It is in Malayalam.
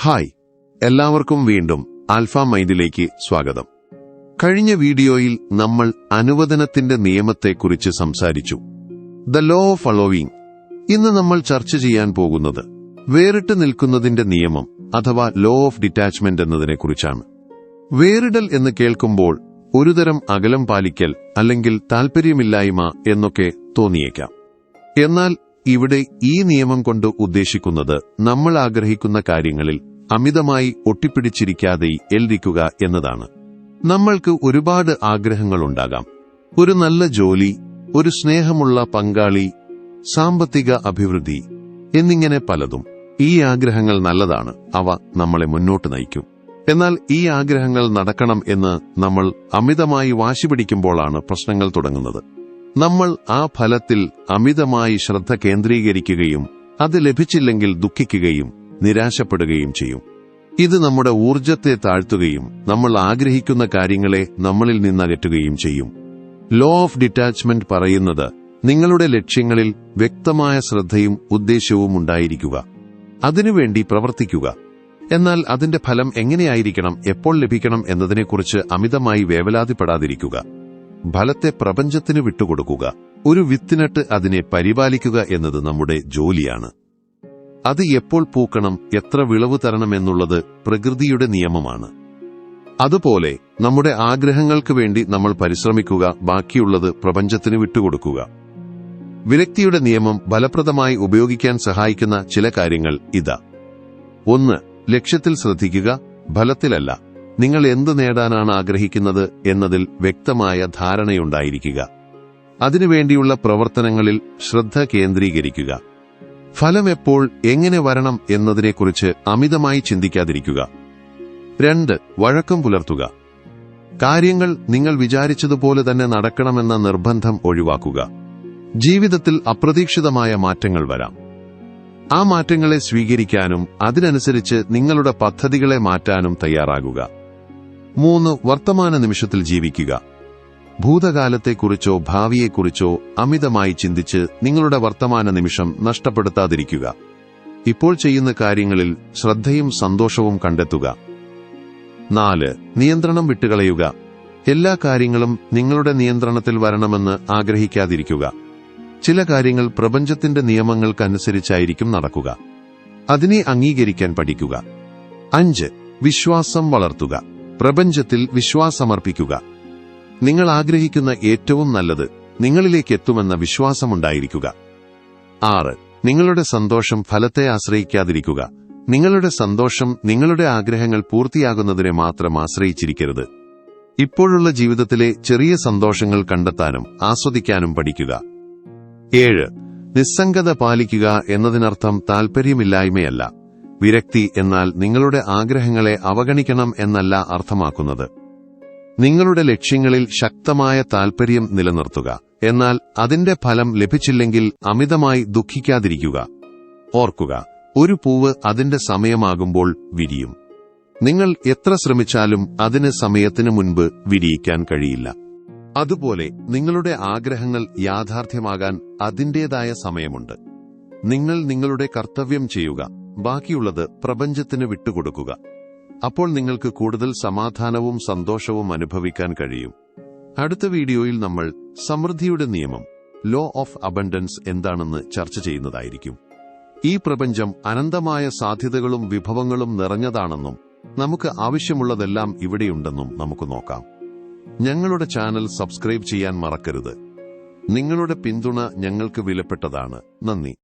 ഹായ് എല്ലാവർക്കും വീണ്ടും ആൽഫ മൈൻഡിലേക്ക് സ്വാഗതം. കഴിഞ്ഞ വീഡിയോയിൽ നമ്മൾ അനുവദനത്തിന്റെ നിയമത്തെക്കുറിച്ച് സംസാരിച്ചു. ദ ലോ ഓഫ് ഫളോവിംഗ് ഇന്ന് നമ്മൾ ചർച്ച ചെയ്യാൻ പോകുന്നത് വേറിട്ട് നിൽക്കുന്നതിന്റെ നിയമം അഥവാ ലോ ഓഫ് ഡിറ്റാച്ച്മെന്റ് എന്നതിനെക്കുറിച്ചാണ്. വേറിടൽ എന്ന് കേൾക്കുമ്പോൾ ഒരുതരം അകലം പാലിക്കൽ അല്ലെങ്കിൽ താൽപര്യമില്ലായ്മ എന്നൊക്കെ തോന്നിയേക്കാം. എന്നാൽ ഇവിടെ ഈ നിയമം കൊണ്ട് ഉദ്ദേശിക്കുന്നത് നമ്മൾ ആഗ്രഹിക്കുന്ന കാര്യങ്ങളിൽ അമിതമായി ഒട്ടിപ്പിടിച്ചിരിക്കാതെ ഏൽപ്പിക്കുക എന്നതാണ്. നമ്മൾക്ക് ഒരുപാട് ആഗ്രഹങ്ങളുണ്ടാകാം. ഒരു നല്ല ജോലി ഒരു സ്നേഹമുള്ള പങ്കാളി സാമ്പത്തിക അഭിവൃദ്ധി എന്നിങ്ങനെ പലതും. ഈ ആഗ്രഹങ്ങൾ നല്ലതാണ് അവ നമ്മളെ മുന്നോട്ട് നയിക്കും. എന്നാൽ ഈ ആഗ്രഹങ്ങൾ നടക്കണം എന്ന് നമ്മൾ അമിതമായി വാശി പിടിക്കുമ്പോഴാണ് പ്രശ്നങ്ങൾ തുടങ്ങുന്നത്. നമ്മൾ ആ ഫലത്തിൽ അമിതമായി ശ്രദ്ധ കേന്ദ്രീകരിക്കുകയും അത് ലഭിച്ചില്ലെങ്കിൽ ദുഃഖിക്കുകയും നിരാശപ്പെടുകയും ചെയ്യും. ഇത് നമ്മുടെ ഊർജത്തെ താഴ്ത്തുകയും നമ്മൾ ആഗ്രഹിക്കുന്ന കാര്യങ്ങളെ നമ്മളിൽ നിന്നകറ്റുകയും ചെയ്യും. ലോ ഓഫ് ഡിറ്റാച്ച്മെന്റ് പറയുന്നത് നിങ്ങളുടെ ലക്ഷ്യങ്ങളിൽ വ്യക്തമായ ശ്രദ്ധയും ഉദ്ദേശ്യവും ഉണ്ടായിരിക്കുക. അതിനുവേണ്ടി പ്രവർത്തിക്കുക. എന്നാൽ അതിന്റെ ഫലം എങ്ങനെയായിരിക്കണം എപ്പോൾ ലഭിക്കണം എന്നതിനെക്കുറിച്ച് അമിതമായി വേവലാതിപ്പെടാതിരിക്കുക. ഫലത്തെ പ്രപഞ്ചത്തിന് വിട്ടുകൊടുക്കുക. ഒരു വിത്തിനട്ട് അതിനെ പരിപാലിക്കുക എന്നത് നമ്മുടെ ജോലിയാണ്. അത് എപ്പോൾ പൂക്കണം എത്ര വിളവ് തരണമെന്നുള്ളത് പ്രകൃതിയുടെ നിയമമാണ്. അതുപോലെ നമ്മുടെ ആഗ്രഹങ്ങൾക്ക് വേണ്ടി നമ്മൾ പരിശ്രമിക്കുക ബാക്കിയുള്ളത് പ്രപഞ്ചത്തിന് വിട്ടുകൊടുക്കുക. വിരക്തിയുടെ നിയമം ഫലപ്രദമായി ഉപയോഗിക്കാൻ സഹായിക്കുന്ന ചില കാര്യങ്ങൾ ഇതാ. ഒന്ന് ലക്ഷ്യത്തിൽ ശ്രദ്ധിക്കുക ഫലത്തിലല്ല. നിങ്ങൾ എന്ത് നേടാനാണ് ആഗ്രഹിക്കുന്നത് എന്നതിൽ വ്യക്തമായ ധാരണയുണ്ടായിരിക്കുക. അതിനുവേണ്ടിയുള്ള പ്രവർത്തനങ്ങളിൽ ശ്രദ്ധ കേന്ദ്രീകരിക്കുക. ഫലം എപ്പോൾ എങ്ങനെ വരണം എന്നതിനെക്കുറിച്ച് അമിതമായി ചിന്തിക്കാതിരിക്കുക. രണ്ട് വഴക്കം പുലർത്തുക. കാര്യങ്ങൾ നിങ്ങൾ വിചാരിച്ചതുപോലെ തന്നെ നടക്കണമെന്ന നിർബന്ധം ഒഴിവാക്കുക. ജീവിതത്തിൽ അപ്രതീക്ഷിതമായ മാറ്റങ്ങൾ വരാം. ആ മാറ്റങ്ങളെ സ്വീകരിക്കാനും അതിനനുസരിച്ച് നിങ്ങളുടെ പദ്ധതികളെ മാറ്റാനും തയ്യാറാകുക. മൂന്ന് വർത്തമാന നിമിഷത്തിൽ ജീവിക്കുക. ഭൂതകാലത്തെക്കുറിച്ചോ ഭാവിയെക്കുറിച്ചോ അമിതമായി ചിന്തിച്ച് നിങ്ങളുടെ വർത്തമാന നിമിഷം നഷ്ടപ്പെടുത്താതിരിക്കുക. ഇപ്പോൾ ചെയ്യുന്ന കാര്യങ്ങളിൽ ശ്രദ്ധയും സന്തോഷവും കണ്ടെത്തുക. നാല് നിയന്ത്രണം വിട്ടുകളയുക. എല്ലാ കാര്യങ്ങളും നിങ്ങളുടെ നിയന്ത്രണത്തിൽ വരണമെന്ന് ആഗ്രഹിക്കാതിരിക്കുക. ചില കാര്യങ്ങൾ പ്രപഞ്ചത്തിന്റെ നിയമങ്ങൾക്കനുസരിച്ചായിരിക്കും നടക്കുക. അതിനെ അംഗീകരിക്കാൻ പഠിക്കുക. അഞ്ച് വിശ്വാസം വളർത്തുക. പ്രപഞ്ചത്തിൽ വിശ്വാസമർപ്പിക്കുക. നിങ്ങൾ ആഗ്രഹിക്കുന്ന ഏറ്റവും നല്ലത് നിങ്ങളിലേക്ക് എത്തുമെന്ന വിശ്വാസമുണ്ടായിരിക്കുക. ആറ് നിങ്ങളുടെ സന്തോഷം ഫലത്തെ ആശ്രയിക്കാതിരിക്കുക. നിങ്ങളുടെ സന്തോഷം നിങ്ങളുടെ ആഗ്രഹങ്ങൾ പൂർത്തിയാകുന്നതിനെ മാത്രം ആശ്രയിച്ചിരിക്കരുത്. ഇപ്പോഴുള്ള ജീവിതത്തിലെ ചെറിയ സന്തോഷങ്ങൾ കണ്ടെത്താനും ആസ്വദിക്കാനും പഠിക്കുക. ഏഴ് നിസ്സംഗത പാലിക്കുക എന്നതിനർത്ഥം താൽപര്യമില്ലായ്മയല്ല. വിരക്തി എന്നാൽ നിങ്ങളുടെ ആഗ്രഹങ്ങളെ അവഗണിക്കണം എന്നല്ല അർത്ഥമാക്കുന്നത്. നിങ്ങളുടെ ലക്ഷ്യങ്ങളിൽ ശക്തമായ താൽപ്പര്യം നിലനിർത്തുക. എന്നാൽ അതിന്റെ ഫലം ലഭിച്ചില്ലെങ്കിൽ അമിതമായി ദുഃഖിക്കാതിരിക്കുക. ഓർക്കുക ഒരു പൂവ് അതിന്റെ സമയമാകുമ്പോൾ വിരിയും. നിങ്ങൾ എത്ര ശ്രമിച്ചാലും അതിന് സമയത്തിന് മുൻപ് വിരിയിക്കാൻ കഴിയില്ല. അതുപോലെ നിങ്ങളുടെ ആഗ്രഹങ്ങൾ യാഥാർത്ഥ്യമാകാൻ അതിന്റേതായ സമയമുണ്ട്. നിങ്ങൾ നിങ്ങളുടെ കർത്തവ്യം ചെയ്യുക. ബാക്കിയുള്ളത് പ്രപഞ്ചത്തിന് വിട്ടുകൊടുക്കുക. അപ്പോൾ നിങ്ങൾക്ക് കൂടുതൽ സമാധാനവും സന്തോഷവും അനുഭവിക്കാൻ കഴിയും. അടുത്ത വീഡിയോയിൽ നമ്മൾ സമൃദ്ധിയുടെ നിയമം ലോ ഓഫ് അബണ്ടൻസ് എന്താണെന്ന് ചർച്ച ചെയ്യുന്നതായിരിക്കും. ഈ പ്രപഞ്ചം അനന്തമായ സാധ്യതകളും വിഭവങ്ങളും നിറഞ്ഞതാണെന്നും നമുക്ക് ആവശ്യമുള്ളതെല്ലാം ഇവിടെയുണ്ടെന്നും നമുക്ക് നോക്കാം. ഞങ്ങളുടെ ചാനൽ സബ്സ്ക്രൈബ് ചെയ്യാൻ മറക്കരുത്. നിങ്ങളുടെ പിന്തുണ ഞങ്ങൾക്ക് വിലപ്പെട്ടതാണ്. നന്ദി.